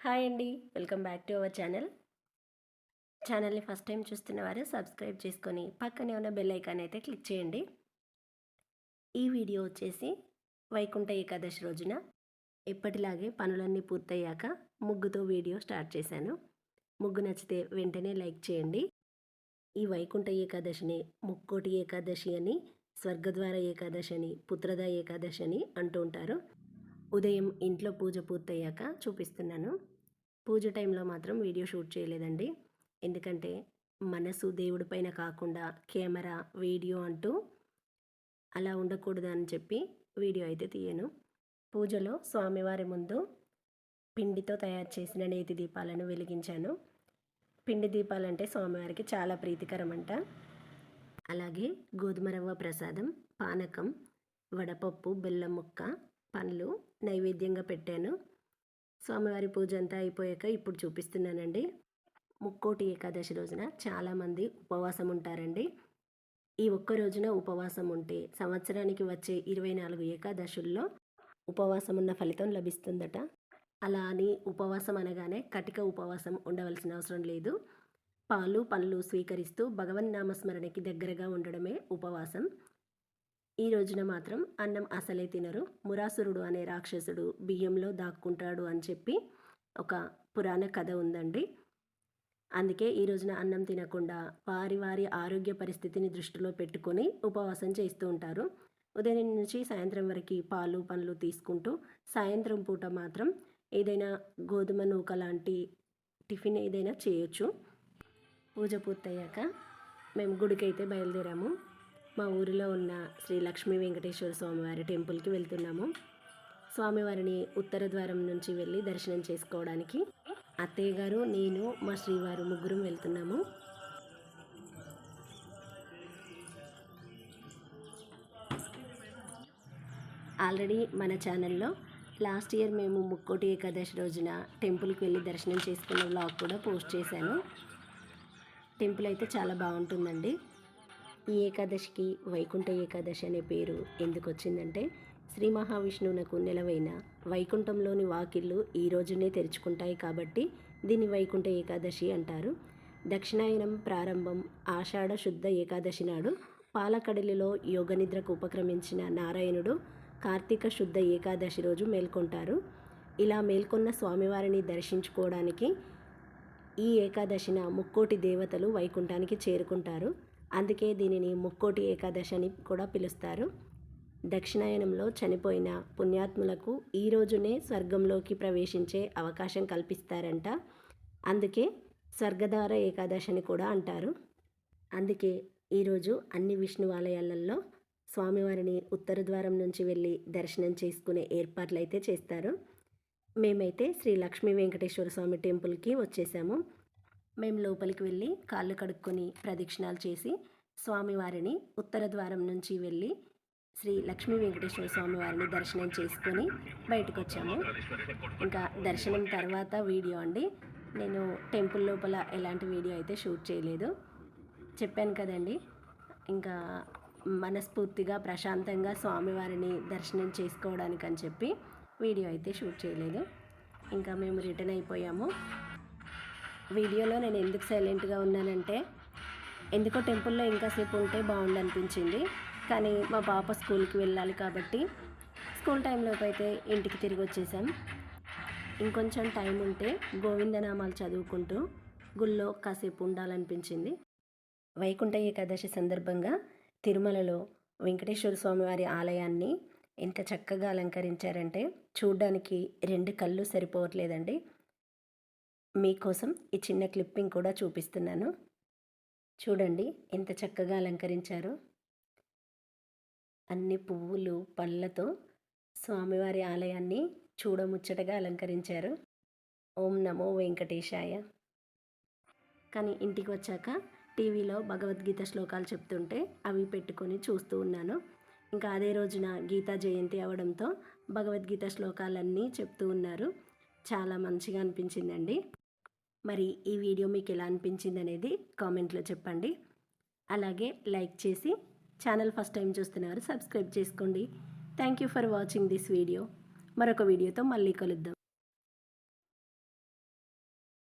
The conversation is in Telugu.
హాయ్ అండి. Welcome back to our channel. ఛానల్ని ఫస్ట్ టైం చూస్తున్న వారు సబ్స్క్రైబ్ చేసుకొని పక్కనే ఉన్న బెల్ ఐకాన్ అయితే క్లిక్ చేయండి. ఈ వీడియో వచ్చేసి వైకుంఠ ఏకాదశి రోజున ఎప్పటిలాగే పనులన్నీ పూర్తయ్యాక ముగ్గుతో వీడియో స్టార్ట్ చేశాను. ముగ్గు నచ్చితే వెంటనే లైక్ చేయండి. ఈ వైకుంఠ ఏకాదశిని ముక్కోటి ఏకాదశి అని స్వర్గద్వార ఏకాదశి అని పుత్రద ఏకాదశి అని అంటూ ఉంటారు. ఉదయం ఇంట్లో పూజ పూర్తయ్యాక చూపిస్తున్నాను. పూజ టైంలో మాత్రం వీడియో షూట్ చేయలేదండి. ఎందుకంటే మనసు దేవుడి పైన కాకుండా కెమెరా వీడియో అంటూ అలా ఉండకూడదు అని చెప్పి వీడియో అయితే తీయను. పూజలో స్వామివారి ముందు పిండితో తయారు చేసిన నేతి దీపాలను వెలిగించాను. పిండి దీపాలంటే స్వామివారికి చాలా ప్రీతికరం అంట అలాగే గోధుమ రవ్వ ప్రసాదం పానకం వడపప్పు బెల్లం ముక్క పండ్లు నైవేద్యంగా పెట్టాను. స్వామివారి పూజ అంతా అయిపోయాక ఇప్పుడు చూపిస్తున్నానండి. ముక్కోటి ఏకాదశి రోజున చాలామంది ఉపవాసం ఉంటారండి. ఈ ఒక్క రోజున ఉపవాసం ఉంటే సంవత్సరానికి వచ్చే ఇరవై నాలుగు ఏకాదశుల్లో ఉపవాసం ఉన్న ఫలితం లభిస్తుందట. అలా అని ఉపవాసం అనగానే కటిక ఉపవాసం ఉండవలసిన అవసరం లేదు. పాలు పనులు స్వీకరిస్తూ భగవన్ నామస్మరణకి దగ్గరగా ఉండడమే ఉపవాసం. ఈ రోజున మాత్రం అన్నం అసలే తినరు. మురాసురుడు అనే రాక్షసుడు బియ్యంలో దాక్కుంటాడు అని చెప్పి ఒక పురాణ కథ ఉందండి. అందుకే ఈ రోజున అన్నం తినకుండా వారి వారి ఆరోగ్య పరిస్థితిని దృష్టిలో పెట్టుకొని ఉపవాసం చేస్తూ ఉంటారు. ఉదయం నుంచి సాయంత్రం వరకు పాలు పండ్లు తీసుకుంటూ సాయంత్రం పూట మాత్రం ఏదైనా గోధుమ నూక లాంటి టిఫిన్ ఏదైనా చేయొచ్చు. పూజ పూర్తయ్యాక మేము గుడికైతే బయలుదేరాము. మా ఊరిలో ఉన్న శ్రీ లక్ష్మీ వెంకటేశ్వర స్వామివారి టెంపుల్కి వెళ్తున్నాము. స్వామివారిని ఉత్తర ద్వారం నుంచి వెళ్ళి దర్శనం చేసుకోవడానికి అత్తయ్య గారు నేను మా శ్రీవారు ముగ్గురం వెళ్తున్నాము. ఆల్రెడీ మన ఛానల్లో లాస్ట్ ఇయర్ మేము ముక్కోటి ఏకాదశి రోజున టెంపుల్కి వెళ్ళి దర్శనం చేసుకున్న వ్లాగ్ కూడా పోస్ట్ చేశాను. టెంపుల్ అయితే చాలా బాగుంటుందండి. ఈ ఏకాదశికి వైకుంఠ ఏకాదశి అనే పేరు ఎందుకు వచ్చిందంటే శ్రీ మహావిష్ణువునకు నెలవైన వైకుంఠంలోని వాకిళ్ళు ఈ రోజునే తెరుచుకుంటాయి కాబట్టి దీన్ని వైకుంఠ ఏకాదశి అంటారు. దక్షిణాయనం ప్రారంభం ఆషాఢ శుద్ధ ఏకాదశి నాడు పాలకడలిలో యోగనిద్రకు ఉపక్రమించిన నారాయణుడు కార్తీక శుద్ధ ఏకాదశి రోజు మేల్కొంటారు. ఇలా మేల్కొన్న స్వామివారిని దర్శించుకోవడానికి ఈ ఏకాదశిన ముక్కోటి దేవతలు వైకుంఠానికి చేరుకుంటారు. అందుకే దీనిని ముక్కోటి ఏకాదశి అని కూడా పిలుస్తారు. దక్షిణాయనంలో చనిపోయిన పుణ్యాత్ములకు ఈ రోజునే స్వర్గంలోకి ప్రవేశించే అవకాశం కల్పిస్తారంట. అందుకే స్వర్గధార ఏకాదశి అని కూడా అంటారు. అందుకే ఈరోజు అన్ని విష్ణువాలయాలలో స్వామివారిని ఉత్తర ద్వారం నుంచి వెళ్ళి దర్శనం చేసుకునే ఏర్పాట్లు అయితే చేస్తారు. మేమైతే శ్రీ లక్ష్మీ వెంకటేశ్వర స్వామి టెంపుల్కి వచ్చేసాము. మేము లోపలికి వెళ్ళి కాళ్ళు కడుక్కొని ప్రదక్షిణాలు చేసి స్వామివారిని ఉత్తర ద్వారం నుంచి వెళ్ళి శ్రీ లక్ష్మీ వెంకటేశ్వర స్వామి వారిని దర్శనం చేసుకొని బయటకు వచ్చాము. ఇంకా దర్శనం తర్వాత వీడియో అండి. నేను టెంపుల్ లోపల ఎలాంటి వీడియో అయితే షూట్ చేయలేదు. చెప్పాను కదండి. ఇంకా మనస్ఫూర్తిగా ప్రశాంతంగా స్వామివారిని దర్శనం చేసుకోవడానికి అని చెప్పి వీడియో అయితే షూట్ చేయలేదు. ఇంకా మేము రిటర్న్ అయిపోయాము. వీడియోలో నేను ఎందుకు సైలెంట్గా ఉన్నానంటే ఎందుకో టెంపుల్లో ఇంకా సేపు ఉంటే బాగుండు అనిపించింది కానీ మా పాప స్కూల్కి వెళ్ళాలి కాబట్టి స్కూల్ టైంలోకి అయితే ఇంటికి తిరిగి వచ్చేసాం. ఇంకొంచెం టైం ఉంటే గోవిందనామాలు చదువుకుంటూ గుళ్ళో కాసేపు ఉండాలనిపించింది. వైకుంఠ ఏకాదశి సందర్భంగా తిరుమలలో వెంకటేశ్వర స్వామివారి ఆలయాన్ని ఎంత చక్కగా అలంకరించారంటే చూడ్డానికి రెండు కళ్ళు సరిపోవట్లేదండి. మీకోసం ఈ చిన్న క్లిప్పింగ్ కూడా చూపిస్తున్నాను. చూడండి ఎంత చక్కగా అలంకరించారో. అన్ని పువ్వులు పళ్ళతో స్వామివారి ఆలయాన్ని చూడముచ్చటగా అలంకరించారు. ఓం నమో వెంకటేశాయ. కానీ ఇంటికి వచ్చాక టీవీలో భగవద్గీత శ్లోకాలు చెప్తుంటే అవి పెట్టుకొని చూస్తూ ఉన్నాను. ఇంకా అదే రోజున గీతా జయంతి అవడంతో భగవద్గీత శ్లోకాలన్నీ చెప్తూ ఉన్నారు. చాలా మంచిగా అనిపించిందండి. మరి ఈ వీడియో మీకు ఎలా అనిపించింది అనేది కామెంట్లో చెప్పండి. అలాగే లైక్ చేసి ఛానల్ ఫస్ట్ టైం చూస్తున్నారు సబ్స్క్రైబ్ చేసుకోండి. Thank you for watching this video మరొక వీడియోతో మళ్ళీ కలుద్దాం.